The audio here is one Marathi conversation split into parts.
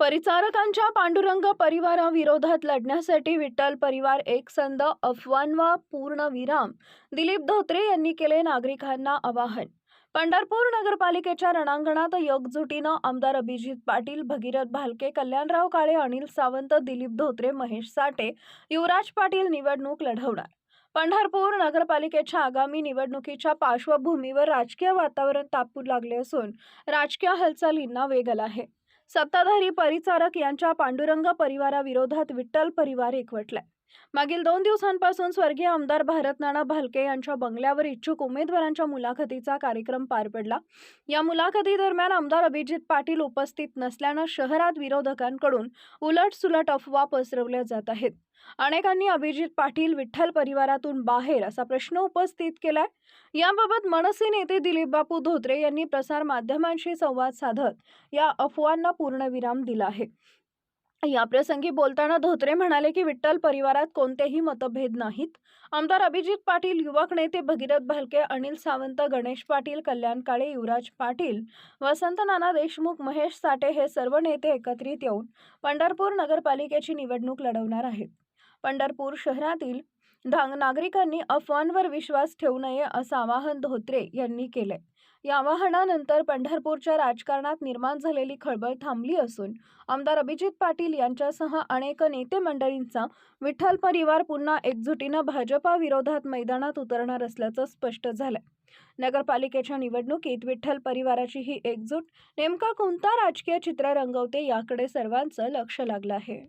परिचारकांच्या पांडुरंग परिवाराविरोधात लढण्यासाठी विठ्ठल परिवार एकसंध अफवांवा पूर्ण विराम दिलीप धोत्रे यांनी केले नागरिकांना आवाहन. पंढरपूर नगरपालिकेच्या रणांगणात एकजुटीनं आमदार अभिजित पाटील भगीरथ भालके कल्याणराव काळे अनिल सावंत दिलीप धोत्रे महेश साठे युवराज पाटील निवडणूक लढवणार. पंढरपूर नगरपालिकेच्या आगामी निवडणुकीच्या पार्श्वभूमीवर राजकीय वातावरण तापू लागले असून राजकीय हालचालींना वेग आला आहे. सत्ताधारी परिचारक यांच्या पांडुरंग परिवाराविरोधात विठ्ठल परिवार एकवटलाय. मागील दोन दिवसांपासून स्वर्गीय आमदार भारतनाना भालके यांच्या बंगल्यावर इच्छुक उमेदवारांच्या मुलाखतीचा कार्यक्रम पार पडला. या मुलाखती दरम्यान आमदार अभिजित पाटील उपस्थित नसल्यानं शहरात विरोधकांकडून उलटसुलट अफवा पसरवल्या जात आहेत. अनेकांनी अभिजित पाटील विठ्ठल परिवारातून बाहेर असा प्रश्न उपस्थित केलाय. याबाबत मनसे नेते दिलीप बापू धोत्रे यांनी प्रसार माध्यमांशी संवाद साधत या अफवांना पूर्णविराम दिला आहे. याप्रसंगी बोलताना धोत्रे म्हणाले की विठ्ठल परिवारात कोणतेही मतभेद नाहीत. आमदार अभिजित पाटील युवक नेते भगीरथ भालके अनिल सावंत गणेश पाटील कल्याण काळे युवराज पाटील वसंत नाना देशमुख महेश साठे हे सर्व नेते एकत्रित येऊन पंढरपूर नगरपालिकेची निवडणूक लढवणार आहेत. पंढरपूर शहरातील धांग नागरिकांनी अफवांवर विश्वास ठेवू नये असं आवाहन धोत्रे यांनी केलंय. या आवाहनानंतर पंढरपूरच्या राजकारणात निर्माण झालेली खळबळ थांबली असून आमदार अभिजित पाटील यांच्यासह अनेक नेते मंडळींचा विठ्ठल परिवार पुन्हा एकजुटीनं भाजपा विरोधात मैदानात उतरणार असल्याचं स्पष्ट झालंय. नगरपालिकेच्या निवडणुकीत विठ्ठल परिवाराची ही एकजूट नेमका कोणता राजकीय चित्र रंगवते याकडे सर्वांचं लक्ष लागलं आहे.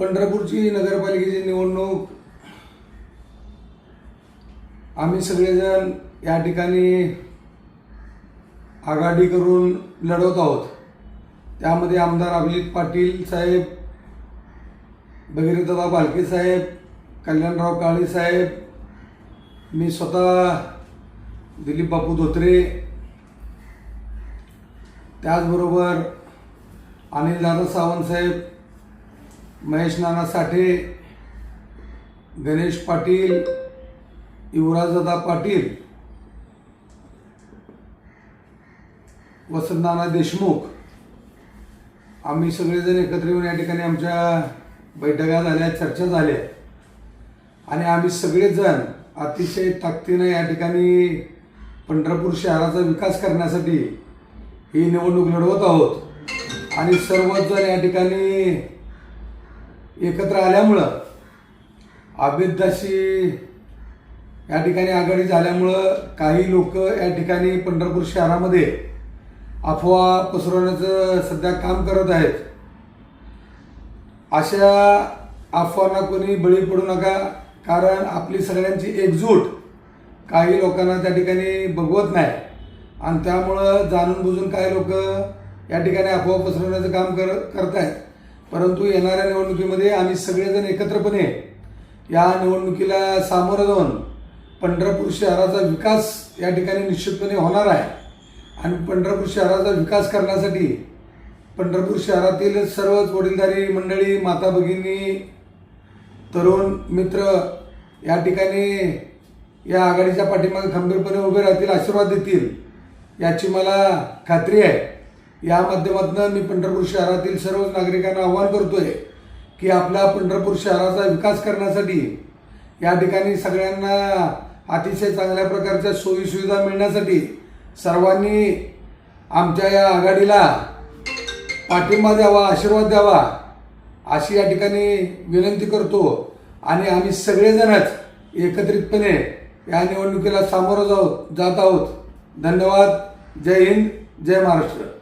पंढरपूरची नगरपालिकेची निवडणूक आम्ही सगळेजण या ठिकाणी आघाडी करून लढवत आहोत. त्यामध्ये आमदार अभिजित पाटील साहेब भगीरथदा भालके साहेब कल्याणराव काळे साहेब मी स्वतः दिलीप बापू धोत्रे त्याचबरोबर अनिल दादा सावंत साहेब महेश नाना साठे गणेश पाटील युवराजदा पाटील वसंतनाना देशमुख आम्ही सगळेजण एकत्र येऊन या ठिकाणी आमच्या बैठका झाल्या चर्चा झाल्या. आणि आम्ही सगळेजण अतिशय ताकदीनं या ठिकाणी पंढरपूर शहराचा विकास करण्यासाठी ही निवडणूक लढवत आहोत. आणि सर्वच जण या ठिकाणी एकत्र आल्यामुळं अभिद्दाशी या ठिकाणी आघाडी झाल्यामुळं काही लोक या ठिकाणी पंढरपूर शहरामध्ये अफवा पसरवण्याचं सध्या काम करत आहेत. अशा अफवांना कोणी बळी पडू नका कारण आपली सगळ्यांची एकजूट काही लोकांना त्या ठिकाणी बघवत नाही. आणि त्यामुळं जाणून बुजून काही लोक या ठिकाणी अफवा पसरवण्याचं काम कर करत आहेत. परंतु येणाऱ्या निवडणुकीमध्ये आम्ही सगळेजण एकत्रपणे या निवडणुकीला सामोरं जाऊन पंढरपूर शहराचा विकास या ठिकाणी निश्चितपणे होणार आहे. आणि पंढरपूर शहराचा विकास करण्यासाठी पंढरपूर शहरातील सर्वच वडीलधारी मंडळी माता भगिनी तरुण मित्र या ठिकाणी या आघाडीच्या पाठीमागे खंबीरपणे उभे राहतील आशीर्वाद देतील याची मला खात्री आहे. या माध्यमातून मी पंढरपूर शहरातील सर्वच नागरिकांना आवाहन करतोय की आपला पंढरपूर शहराचा विकास करण्यासाठी या ठिकाणी सगळ्यांना अतिशय चांगल्या प्रकारच्या सोयीसुविधा मिळण्यासाठी सर्वांनी आमच्या या आघाडीला पाठिंबा द्यावा आशीर्वाद द्यावा अशी या ठिकाणी विनंती करतो. आणि आम्ही सगळेजणच एकत्रितपणे या निवडणुकीला सामोरं जाऊ जात आहोत. धन्यवाद. जय हिंद. जय महाराष्ट्र.